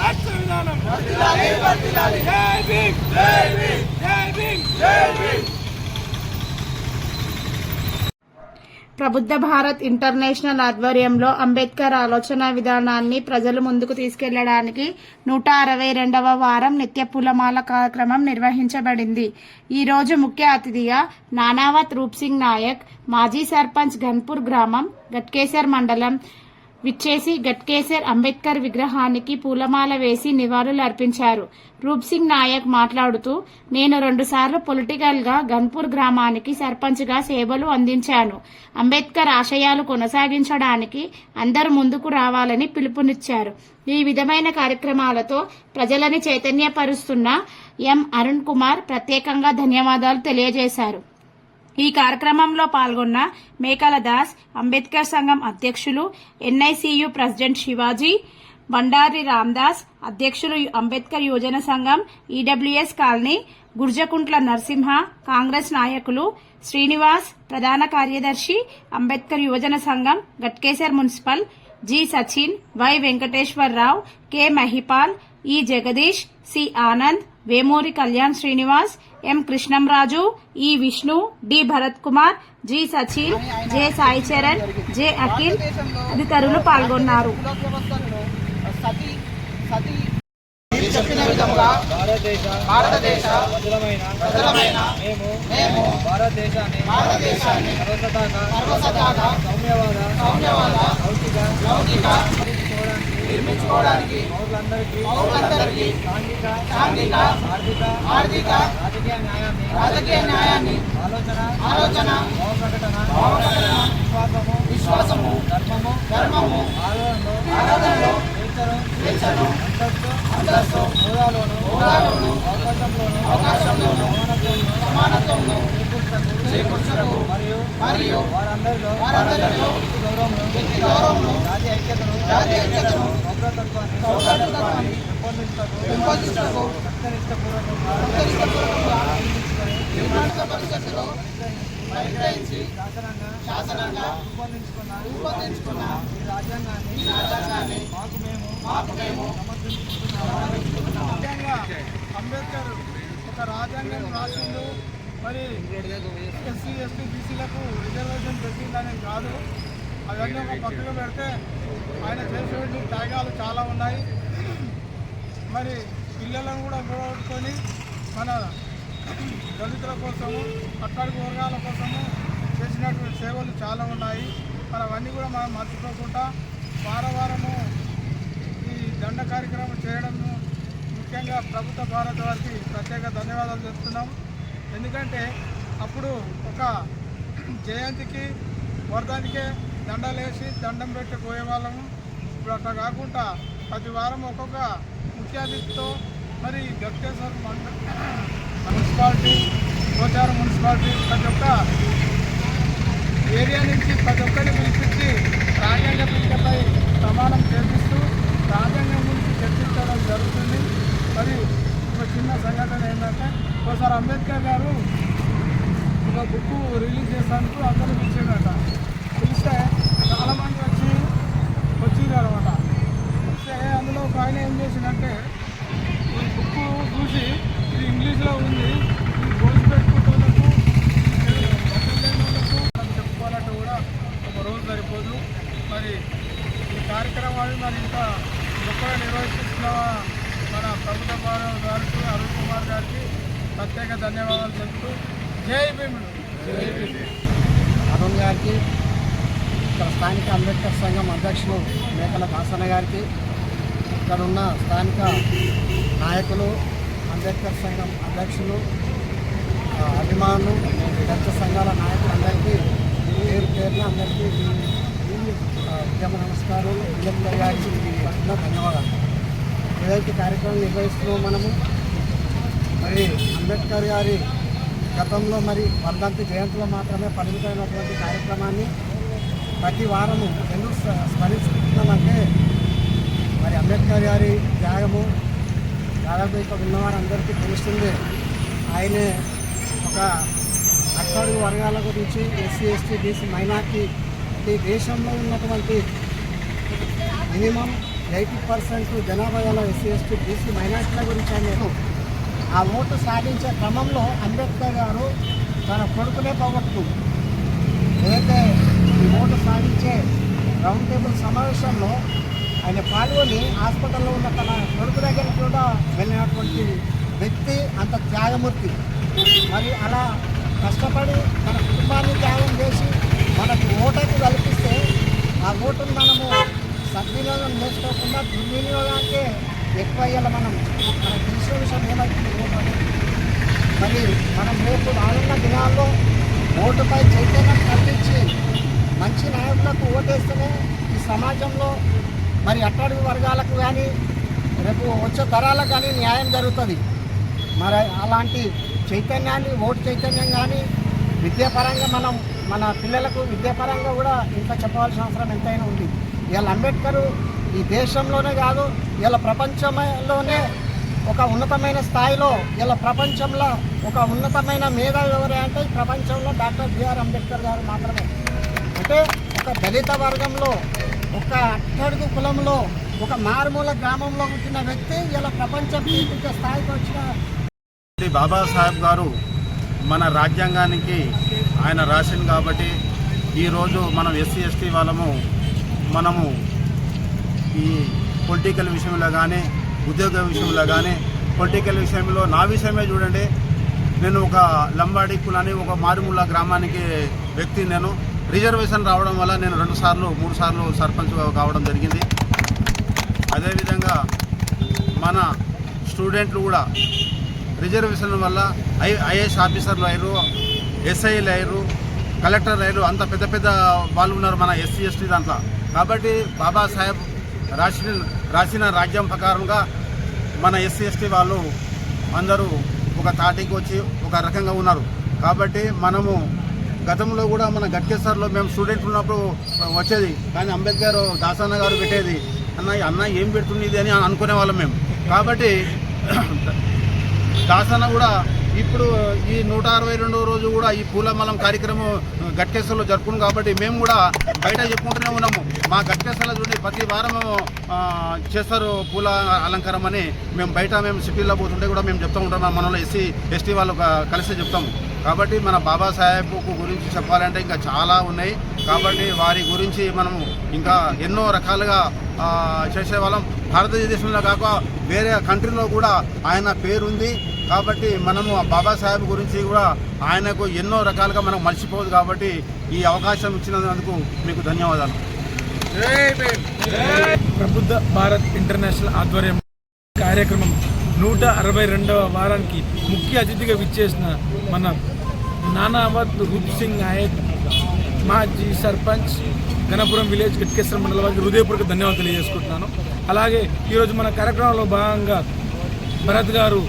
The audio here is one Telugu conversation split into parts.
రాష్ట్ర విధానం జై భీమ్ జై భీమ్ జై భీమ్ జై భీమ్ ప్రబుద్ధ భారత్ ఇంటర్నేషనల్ ఆధ్వర్యంలో అంబేద్కర్ ఆలోచన విధానాన్ని ప్రజలు ముందుకు తీసుకెళ్ళడానికి నూట అరవై రెండవ వారం నిత్య పూలమాల కార్యక్రమం నిర్వహించబడింది. ఈ రోజు ముఖ్య అతిథిగా నానావత్ రూప్ సింగ్ నాయక్ మాజీ సర్పంచ్ ఘన్పూర్ గ్రామం గట్కేసర్ మండలం విచ్చేసి గట్కేసర్ అంబేద్కర్ విగ్రహానికి పూలమాల వేసి నివాళులు అర్పించారు. రూప్ సింగ్ నాయక్ మాట్లాడుతూ నేను రెండుసార్లు పొలిటికల్గా గన్పూర్ గ్రామానికి సర్పంచ్గా సేవలు అందించాను. అంబేద్కర్ ఆశయాలు కొనసాగించడానికి అందరూ ముందుకు రావాలని పిలుపునిచ్చారు. ఈ విధమైన కార్యక్రమాలతో ప్రజలని చైతన్యపరుస్తున్న ఎం అరుణ్ కుమార్ ప్రత్యేకంగా ధన్యవాదాలు తెలియజేశారు. ఈ కార్యక్రమంలో పాల్గొన్న మేకల దాస్ అంబేద్కర్ సంఘం అధ్యక్షులు ఎన్ఐసియు ప్రెసిడెంట్ శివాజీ బండారి రామ్దాస్ అధ్యక్షులు అంబేద్కర్ యువజన సంఘం ఈడబ్ల్యూఎస్ కాలనీ గుర్జకుంట్ల నరసింహ కాంగ్రెస్ నాయకులు శ్రీనివాస్ ప్రధాన కార్యదర్శి అంబేద్కర్ యువజన సంఘం Ghatkesar municipal G Sachin Y Venkateswararao K Mahipal E Jagadish C Anand Vemuri Kalyan Srinivas M Krishnamraju E Vishnu D Bharath Kumar G Sachin J Sai Charan J Akhil తదితరులు పాల్గొన్నారు చెప్పిన భారతదేశ ప్రజలమైన మేము భారతదేశాన్ని భారతదేశాన్ని సౌమ్యవాద నిర్మించుకోవడానికి పౌరులందరికీ సాంఘిక సాంఘిక ఆర్థిక ఆర్థిక రాజకీయ న్యాయాన్ని రాజకీయ న్యాయాన్ని ఆలోచన ఆలోచన భావ ప్రకటన భావప్రకటన విశ్వాసము విశ్వాసము ధర్మము ధర్మము ఆదరణలో ఆరాధనలో స్వేచ్ఛను స్వేచ్ఛను అంతస్తు అంతస్తు హోదాలోను హోదాలోను అవకాశంలోను అవకాశంలోను సమానత్వంలో సమానత్వంలో చేకూర్చుటకు మరియు వారందరిలో వ్యక్తి గౌరవమును జాతి ఐక్యతను జాతి ఐక్యతను పెంపొందించుటకు శాసనంగా రూపొందించుకున్న రూపొందించుకున్న ఈ రాజ్యాంగాన్ని ఈ రాజ్యాంగాన్ని మాకు మేము మాకు మేము అంబేద్కర్ ఒక రాజ్యాంగం రాసిండు. మరి ఎస్సీ ఎస్టీ బీసీలకు రిజర్వేషన్ పెట్టిందనే కాదు. అవన్నీ ఒక పక్కకు పెడితే ఆయన చేసేటువంటి త్యాగాలు చాలా ఉన్నాయి. మరి పిల్లలను కూడా పోగొట్టుకొని మన దళితుల కోసము అట్టడుగు వర్గాల కోసము చేసినటువంటి సేవలు చాలా ఉన్నాయి. మరి అవన్నీ కూడా మనం మర్చిపోకుండా వారవారము ఈ దండ కార్యక్రమం చేయడం ముఖ్యంగా ప్రభుత్వ భారత వారికి ప్రత్యేక ధన్యవాదాలు చెప్తున్నాం. ఎందుకంటే అప్పుడు ఒక జయంతికి వరదానికే దండలేసి దండం పెట్టి పోయేవాళ్ళము. ఇప్పుడు అట్లా కాకుండా ప్రతి వారం ఒక్కొక్క ముఖ్యాతిథితో మరి గట్కేశ్వర్ మండ మున్సిపాలిటీ గోచారం మున్సిపాలిటీ ప్రతి ఒక్క ఏరియా నుంచి ప్రతి ఒక్కరిని పిలిపించి రాజ్యాంగ పీఠపై ప్రమాణం చేపిస్తూ రాజ్యాంగం గురించి చర్చించడం జరుగుతుంది. మరి జరిగిన సంఘటన ఏంటంటే ఒకసారి అంబేద్కర్ గారు ఒక బుక్ రిలీజ్ చేసేందుకు అందరూ పిలిచాడట పిలిస్తే చాలామంది వచ్చి వచ్చింది అనమాట వస్తే అందులో ఒక ఆయన ఏం చేసిందంటే ఈ బుక్ చూసి ఇది ఇంగ్లీష్లో ఉంది ఇది పోసి పెట్టుకుంటున్నకు వాళ్ళకు చెప్పుకోవాలంటే కూడా ఒక రోజు సరిపోదు మరి ఈ కార్యక్రమాన్ని మరి ఇంకా గొప్పగా నిర్వహిస్తున్న మన ప్రభుత్వ భారత గారికి అరుణ్ కుమార్ గారికి ప్రత్యేక ధన్యవాదాలు చెప్తూ జై భీముడు జై భీముడు అరుణ్ గారికి ఇక్కడ స్థానిక అంబేద్కర్ సంఘం అధ్యక్షులు మేకల కాసన్న గారికి ఇక్కడ ఉన్న స్థానిక నాయకులు అంబేద్కర్ సంఘం అధ్యక్షులు అభిమానులు దళిత సంఘాల నాయకులందరికీ పేరు పేరున అందరికీ ఉద్యమ నమస్కారాలు. అంబేద్కర్ గారికి పట్ల ధన్యవాదాలు. ఏదైతే కార్యక్రమం నిర్వహిస్తున్నామో మనము మరి అంబేద్కర్ గారి గతంలో మరి వర్ధంతి జయంతిలో మాత్రమే పరిమితమైనటువంటి కార్యక్రమాన్ని ప్రతి వారము ఎందుకు స్మరించుకుంటున్నామంటే మరి అంబేద్కర్ గారి త్యాగము దాదాపు ఇక్కడ ఉన్నవారందరికీ తెలుస్తుంది. ఆయనే ఒక అట్టడుగు వర్గాల గురించి ఎస్సీ ఎస్టీ బీసీ మైనార్టీ ఈ దేశంలో ఉన్నటువంటి మినిమం ఎయిటీ పర్సెంట్ జనాభా గల ఎస్సీ ఎస్టీ బీసీ మైనార్టీల గురించి ఆయన ఆ ఓటు సాధించే క్రమంలో అంబేద్కర్ గారు తన కొడుకునే పోగొట్టు. ఏదైతే ఈ ఓటు సాధించే రౌండ్ టేబుల్ సమావేశంలో ఆయన పాల్గొని హాస్పిటల్లో ఉన్న తన కొడుకు దగ్గర కూడా వెళ్ళినటువంటి వ్యక్తి అంత త్యాగమూర్తి. మరి అలా కష్టపడి తన కుటుంబాన్ని త్యాగం చేసి మనకు ఓటకు కల్పిస్తే ఆ ఓటును మనము సద్వినియోగం చేసుకోకుండా దుర్వినియోగానికే ఎక్కువ అయ్యేలా మనం మనకు తెలిసిన విషయం ఏమైతుంది? మరి మనం రేపు రానున్న దినాల్లో ఓటుపై చైతన్యం కల్పించి మంచి నాయకులకు ఓటేస్తేనే ఈ సమాజంలో మరి అట్టడుగు వర్గాలకు కానీ రేపు వచ్చే తరాలకు కానీ న్యాయం జరుగుతుంది. మరి అలాంటి చైతన్యాన్ని ఓటు చైతన్యం కానీ విద్యాపరంగా మనం మన పిల్లలకు విద్యాపరంగా కూడా ఇంకా చెప్పవలసిన అవసరం ఎంతైనా ఉంది. ఇలా అంబేద్కర్ ఈ దేశంలోనే కాదు ఇలా ప్రపంచంలోనే ఒక ఉన్నతమైన స్థాయిలో ఇలా ప్రపంచంలో ఒక ఉన్నతమైన మేధావి ఎవరే అంటే ప్రపంచంలో డాక్టర్ బిఆర్ అంబేద్కర్ గారు మాత్రమే. అంటే ఒక దళిత వర్గంలో ఒక అట్టడుగు కులంలో ఒక మారుమూల గ్రామంలో పుట్టిన వ్యక్తి ఇలా ప్రపంచం స్థాయికి వచ్చిన శ్రీ బాబాసాహెబ్ గారు మన రాజ్యాంగానికి ఆయన రాసింది కాబట్టి ఈరోజు మనం ఎస్సీ ఎస్టీ వాళ్ళము మనము ఈ పొలిటికల్ విషయంలో కానీ ఉద్యోగ విషయంలో కానీ పొలిటికల్ విషయంలో నా విషయమే చూడండి. నేను ఒక లంబాడి కులాని ఒక మారుమూల గ్రామానికి వ్యక్తి నేను. రిజర్వేషన్ రావడం వల్ల నేను రెండు సార్లు మూడు సార్లు సర్పంచ్ కావడం జరిగింది. అదేవిధంగా మన స్టూడెంట్లు కూడా రిజర్వేషన్ వల్ల ఐ ఐఏఎస్ ఆఫీసర్లు అయ్యారు ఎస్ఐలు అయ్యారు కలెక్టర్లు అయ్యారు. అంత పెద్ద పెద్ద వాళ్ళు ఉన్నారు మన ఎస్సీ ఎస్టీ దాంట్లో. కాబట్టి బాబాసాహెబ్ రాసిన రాసిన రాజ్యం ప్రకారంగా మన ఎస్సీ ఎస్టీ వాళ్ళు అందరూ ఒక తాటికి వచ్చి ఒక రకంగా ఉన్నారు. కాబట్టి మనము గతంలో కూడా మన గట్కేసర్లో మేము స్టూడెంట్ ఉన్నప్పుడు వచ్చేది. కానీ అంబేద్కర్ దాసన్న గారు పెట్టేది. అన్న అన్న ఏం పెడుతుంది ఇది అని అనుకునే వాళ్ళం మేము. కాబట్టి దాసన్న కూడా ఇప్పుడు ఈ నూట అరవై రెండవ రోజు కూడా ఈ పూలమలం కార్యక్రమం గట్కేశ్వర్లో జరుపుకున్నాం కాబట్టి మేము కూడా బయట చెప్పుకుంటూనే ఉన్నాము. మా గట్కేశ్వర్లో చూడండి ప్రతి వారం చేస్తారు పూల అలంకారం అని. మేము బయట మేము సిటీలో పోతుంటే కూడా మేము చెప్తూ ఉంటాం. మనలో ఎస్సీ ఎస్టీ వాళ్ళు కలిసి చెప్తాము కాబట్టి మన బాబాసాహెబ్ గురించి చెప్పాలంటే ఇంకా చాలా ఉన్నాయి. కాబట్టి వారి గురించి మనము ఇంకా ఎన్నో రకాలుగా చేసేవాళ్ళం. భారతదేశంలో కాక వేరే కంట్రీలో కూడా ఆయన పేరుంది. కాబట్టి మనము ఆ బాబాసాహెబ్ గురించి కూడా ఆయనకు ఎన్నో రకాలుగా మనం మర్చిపోదు కాబట్టి ఈ అవకాశం ఇచ్చినందుకు మీకు ధన్యవాదాలు. ప్రబుద్ధ భారత్ ఇంటర్నేషనల్ ఆధ్వర్యం కార్యక్రమం నూట అరవై రెండవ వారానికి ముఖ్య అతిథిగా విచ్చేసిన మన నానావత్ రూప్ సింగ్ నాయక్ మాజీ సర్పంచ్ గణపురం విలేజ్ గట్కేశ్వర మండల వారికి హృదయపూర్వక ధన్యవాదాలు తెలియజేసుకుంటున్నాను. అలాగే ఈరోజు మన కార్యక్రమంలో భాగంగా భరత్ గారు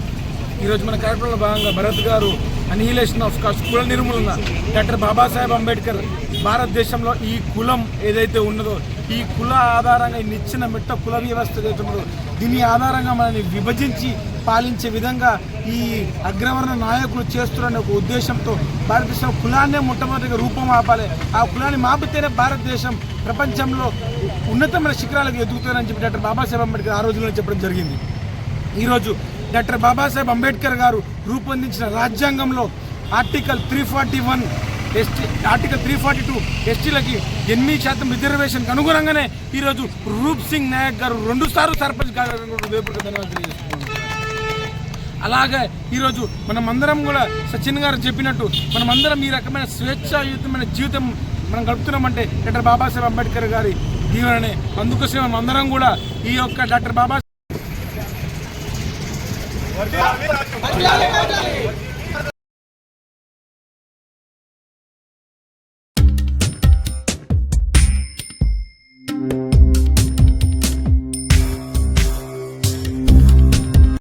ఈరోజు మన కార్యక్రమంలో భాగంగా భరత్ గారు అనిహిలేషన్ ఆఫ్ కాస్ట్ కుల నిర్మూలన డాక్టర్ బాబాసాహెబ్ అంబేద్కర్ భారతదేశంలో ఈ కులం ఏదైతే ఉన్నదో ఈ కుల ఆధారంగా నిచ్చిన మిట్ట కుల వ్యవస్థ ఏదైతే ఉన్నదో దీని ఆధారంగా మనల్ని విభజించి పాలించే విధంగా ఈ అగ్రవర్ణ నాయకులు చేస్తున్న ఒక ఉద్దేశంతో భారతదేశం కులాన్నే మొట్టమొదటిగా రూపం ఆపాలి. ఆ కులాన్ని మాపితేనే భారతదేశం ప్రపంచంలో ఉన్నతమైన శిఖరాలకు ఎదుగుతారని చెప్పి డాక్టర్ బాబాసాహెబ్ అంబేద్కర్ ఆ రోజుల్లో చెప్పడం జరిగింది. ఈరోజు డాక్టర్ బాబాసాహెబ్ అంబేద్కర్ గారు రూపొందించిన రాజ్యాంగంలో article three forty one ST article three forty two ఎస్టీలకి ఎనిమిది శాతం రిజర్వేషన్కి అనుగుణంగానే ఈరోజు రూప్ సింగ్ నాయక్ గారు రెండు సార్లు సర్పంచ్ గారు ధన్యవాదాలు అలాగే ఈరోజు మనం అందరం కూడా సచిన్ గారు చెప్పినట్టు మనమందరం ఈ రకమైన స్వేచ్ఛాయుతమైన జీవితం మనం గడుపుతున్నామంటే డాక్టర్ బాబాసాహెబ్ అంబేద్కర్ గారి దీవెననే. అందుకోసమే మనం అందరం కూడా ఈ యొక్క డాక్టర్ బాబా వర్ధిల్లాలి